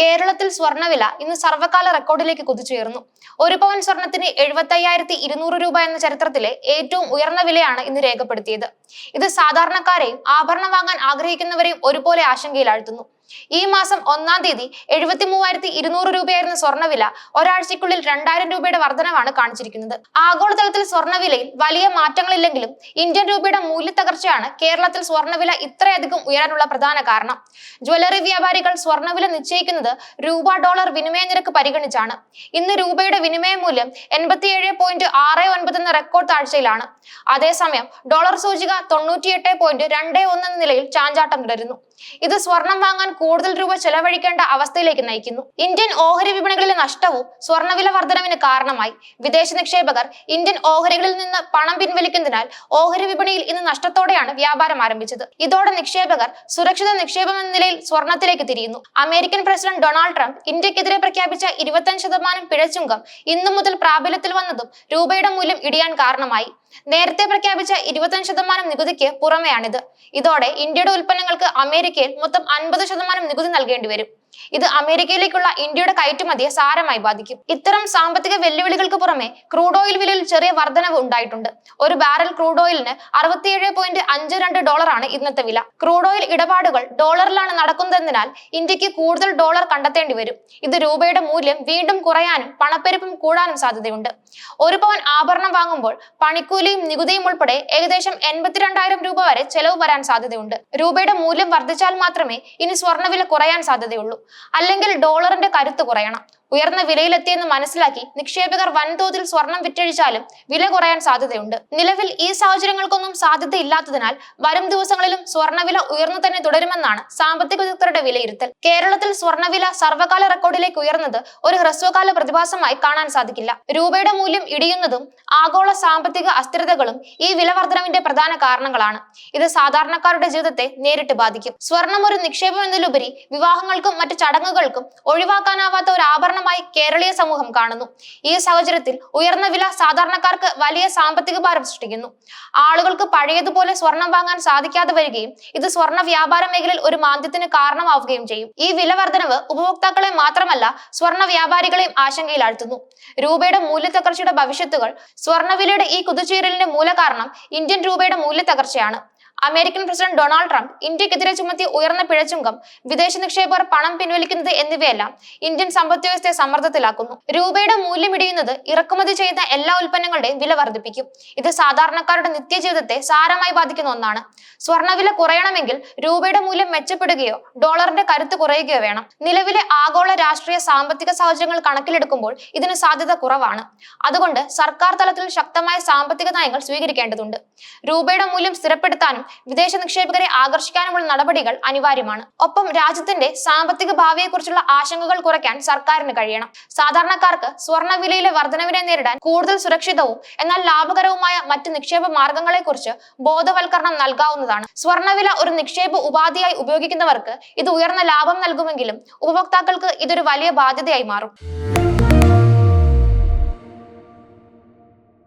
കേരളത്തിൽ സ്വർണവില ഇന്ന് സർവകാല റെക്കോർഡിലേക്ക് കുതിച്ചുയർന്നു. ഒരു പവൻ സ്വർണത്തിന് എഴുപത്തയ്യായിരത്തി ഇരുന്നൂറ് രൂപ എന്ന ചരിത്രത്തിലെ ഏറ്റവും ഉയർന്ന വിലയാണ് ഇന്ന് രേഖപ്പെടുത്തിയത്. ഇത് സാധാരണക്കാരെയും ആഭരണം വാങ്ങാൻ ആഗ്രഹിക്കുന്നവരെയും ഒരുപോലെ ആശങ്കയിലാഴ്ത്തുന്നു. ഈ മാസം ഒന്നാം തീയതി എഴുപത്തി മൂവായിരത്തി ഇരുന്നൂറ് രൂപയായിരുന്ന സ്വർണവില ഒരാഴ്ചയ്ക്കുള്ളിൽ രണ്ടായിരം രൂപയുടെ വർധനവാണ് കാണിച്ചിരിക്കുന്നത്. ആഗോളതലത്തിൽ സ്വർണവിലയിൽ വലിയ മാറ്റങ്ങളില്ലെങ്കിലും ഇന്ത്യൻ രൂപയുടെ മൂല്യത്തകർച്ചയാണ് കേരളത്തിൽ സ്വർണവില ഇത്രയധികം ഉയരാനുള്ള പ്രധാന കാരണം. ജ്വല്ലറി വ്യാപാരികൾ സ്വർണവില നിശ്ചയിക്കുന്നത് രൂപ ഡോളർ വിനിമയ നിരക്ക് പരിഗണിച്ചാണ്. ഇന്ന് രൂപയുടെ വിനിമയ മൂല്യം എൺപത്തിയേഴ് പോയിന്റ് ആറ് ഒൻപത് എന്ന റെക്കോർഡ് താഴ്ചയിലാണ്. അതേസമയം ഡോളർ സൂചിക തൊണ്ണൂറ്റിയെട്ട് പോയിന്റ് രണ്ട് ഒന്ന് എന്ന നിലയിൽ ചാഞ്ചാട്ടം തുടരുന്നു. ഇത് സ്വർണം വാങ്ങാൻ കൂടുതൽ രൂപ ചെലവഴിക്കേണ്ട അവസ്ഥയിലേക്ക് നയിക്കുന്നു. ഇന്ത്യൻ ഓഹരി വിപണികളിലെ നഷ്ടവും സ്വർണവില വർധനവിന് കാരണമായി. വിദേശ നിക്ഷേപകർ ഇന്ത്യൻ ഓഹരികളിൽ നിന്ന് പണം പിൻവലിക്കുന്നതിനാൽ ഓഹരി വിപണിയിൽ ഇന്ന് നഷ്ടത്തോടെയാണ് വ്യാപാരം ആരംഭിച്ചത്. ഇതോടെ നിക്ഷേപകർ സുരക്ഷിത നിക്ഷേപം എന്ന നിലയിൽ സ്വർണത്തിലേക്ക് തിരിയുന്നു. അമേരിക്കൻ പ്രസിഡന്റ് ഡൊണാൾഡ് ട്രംപ് ഇന്ത്യക്കെതിരെ പ്രഖ്യാപിച്ച ഇരുപത്തഞ്ച് ശതമാനം പിഴച്ചുങ്കം ഇന്നു മുതൽ പ്രാബല്യത്തിൽ വന്നതും രൂപയുടെ മൂല്യം ഇടിയാൻ കാരണമായി. നേരത്തെ പ്രഖ്യാപിച്ച ഇരുപത്തഞ്ച് ശതമാനം നികുതിക്ക് പുറമെയാണിത്. ഇതോടെ ഇന്ത്യയുടെ ഉൽപ്പന്നങ്ങൾക്ക് അമേരിക്കയിൽ മൊത്തം അൻപത് ശതമാനം നികുതി നൽകേണ്ടി വരും. ഇത് അമേരിക്കയിലേക്കുള്ള ഇന്ത്യയുടെ കയറ്റുമതിയെ സാരമായി ബാധിക്കും. ഇത്തരം സാമ്പത്തിക വെല്ലുവിളികൾക്ക് പുറമെ ക്രൂഡ് ഓയിൽ വിലയിൽ ചെറിയ വർധനവ് ഉണ്ടായിട്ടുണ്ട്. ഒരു ബാരൽ ക്രൂഡ് ഓയിലിന് അറുപത്തിയേഴ് പോയിന്റ് അഞ്ച് രണ്ട് ഡോളറാണ് ഇന്നത്തെ വില. ക്രൂഡ് ഓയിൽ ഇടപാടുകൾ ഡോളറിലാണ് നടക്കുന്നതെന്നാൽ ഇന്ത്യയ്ക്ക് കൂടുതൽ ഡോളർ കണ്ടെത്തേണ്ടി വരും. ഇത് രൂപയുടെ മൂല്യം വീണ്ടും കുറയാനും പണപ്പെരുപ്പം കൂടാനും സാധ്യതയുണ്ട്. ഒരു പവൻ ആഭരണം വാങ്ങുമ്പോൾ പണിക്കൂലിയും നികുതിയും ഉൾപ്പെടെ ഏകദേശം എൺപത്തിരണ്ടായിരം രൂപ വരെ ചെലവ് വരാൻ സാധ്യതയുണ്ട്. രൂപയുടെ മൂല്യം വർദ്ധിച്ചാൽ മാത്രമേ ഇനി സ്വർണവില കുറയാൻ സാധ്യതയുള്ളൂ. അല്ലെങ്കിൽ ഡോളറിന്റെ കരുത്ത് കുറയണം. ഉയർന്ന വിലയിലെത്തിയെന്ന് മനസ്സിലാക്കി നിക്ഷേപകർ വൻതോതിൽ സ്വർണം വിറ്റഴിച്ചാലും വില കുറയാൻ സാധ്യതയുണ്ട്. നിലവിൽ ഈ സാഹചര്യങ്ങൾക്കൊന്നും സാധ്യതയില്ലാത്തതിനാൽ വരും ദിവസങ്ങളിലും സ്വർണവില ഉയർന്നു തന്നെ തുടരുമെന്നാണ് സാമ്പത്തിക വിദഗ്ധരുടെ വിലയിരുത്തൽ. കേരളത്തിൽ സ്വർണവില സർവകാല റെക്കോർഡിലേക്ക് ഉയർന്നത് ഒരു ഹ്രസ്വകാല പ്രതിഭാസമായി കാണാൻ സാധിക്കില്ല. രൂപയുടെ മൂല്യം ഇടിയുന്നതും ആഗോള സാമ്പത്തിക അസ്ഥിരതകളും ഈ വില വർധനവിന്റെ പ്രധാന കാരണങ്ങളാണ്. ഇത് സാധാരണക്കാരുടെ ജീവിതത്തെ നേരിട്ട് ബാധിക്കും. സ്വർണം ഒരു നിക്ഷേപം എന്നതിലുപരി വിവാഹങ്ങൾക്കും മറ്റു ചടങ്ങുകൾക്കും ഒഴിവാക്കാനാവാത്ത ഒരു ആഭരണമായി കേരളീയ സമൂഹം കാണുന്നു. ഈ സാഹചര്യത്തിൽ ഉയർന്ന വില സാധാരണക്കാർക്ക് വലിയ സാമ്പത്തിക ഭാരം സൃഷ്ടിക്കുന്നു. ആളുകൾക്ക് പഴയതുപോലെ സ്വർണം വാങ്ങാൻ സാധിക്കാതെ വരികയും ഇത് സ്വർണ വ്യാപാര മേഖലയിൽ ഒരു മാന്ദ്യത്തിന് കാരണമാവുകയും ചെയ്യും. ഈ വില വർധനവ് ഉപഭോക്താക്കളെ മാത്രമല്ല സ്വർണ വ്യാപാരികളെയും ആശങ്കയിലാഴ്ത്തുന്നു. രൂപയുടെ മൂല്യത്തകർച്ചയുടെ ഭവിഷ്യത്തുകൾ സ്വർണവിലയുടെ ഈ കുതിച്ചുയരലിന്റെ മൂലകാരണം ഇന്ത്യൻ രൂപയുടെ മൂല്യത്തകർച്ചയാണ്. അമേരിക്കൻ പ്രസിഡന്റ് ഡൊണാൾഡ് ട്രംപ് ഇന്ത്യക്കെതിരെ ചുമത്തി ഉയർന്ന പിഴച്ചുങ്കം വിദേശ നിക്ഷേപർ പണം പിൻവലിക്കുന്നത് എന്നിവയെല്ലാം ഇന്ത്യൻ സമ്പദ് വ്യവസ്ഥയെ സമ്മർദ്ദത്തിലാക്കുന്നു. രൂപയുടെ മൂല്യം ഇടിയുന്നത് ഇറക്കുമതി ചെയ്യുന്ന എല്ലാ ഉൽപ്പന്നങ്ങളുടെയും വില വർദ്ധിപ്പിക്കും. ഇത് സാധാരണക്കാരുടെ നിത്യജീവിതത്തെ സാരമായി ബാധിക്കുന്ന ഒന്നാണ്. സ്വർണവില കുറയണമെങ്കിൽ രൂപയുടെ മൂല്യം മെച്ചപ്പെടുകയോ ഡോളറിന്റെ കരുത്ത് കുറയുകയോ വേണം. നിലവിലെ ആഗോള രാഷ്ട്രീയ സാമ്പത്തിക സാഹചര്യങ്ങൾ കണക്കിലെടുക്കുമ്പോൾ ഇതിന് സാധ്യത കുറവാണ്. അതുകൊണ്ട് സർക്കാർ തലത്തിൽ ശക്തമായ സാമ്പത്തിക നയങ്ങൾ സ്വീകരിക്കേണ്ടതുണ്ട്. രൂപയുടെ മൂല്യം സ്ഥിരപ്പെടുത്താനും വിദേശ നിക്ഷേപകരെ ആകർഷിക്കാനുമുള്ള നടപടികൾ അനിവാര്യമാണ്. ഒപ്പം രാജ്യത്തിന്റെ സാമ്പത്തിക ഭാവിയെക്കുറിച്ചുള്ള ആശങ്കകൾ കുറയ്ക്കാൻ സർക്കാരിന് കഴിയണം. സാധാരണക്കാർക്ക് സ്വർണവിലയിലെ വർധനവിനെ നേരിടാൻ കൂടുതൽ സുരക്ഷിതവും എന്നാൽ ലാഭകരവുമായ മറ്റ് നിക്ഷേപ മാർഗങ്ങളെക്കുറിച്ച് ബോധവൽക്കരണം നൽകാവുന്നതാണ്. സ്വർണവില ഒരു നിക്ഷേപ ഉപാധിയായി ഉപയോഗിക്കുന്നവർക്ക് ഇത് ഉയർന്ന ലാഭം നൽകുമെങ്കിലും ഉപഭോക്താക്കൾക്ക് ഇതൊരു വലിയ ബാധ്യതയായി മാറും.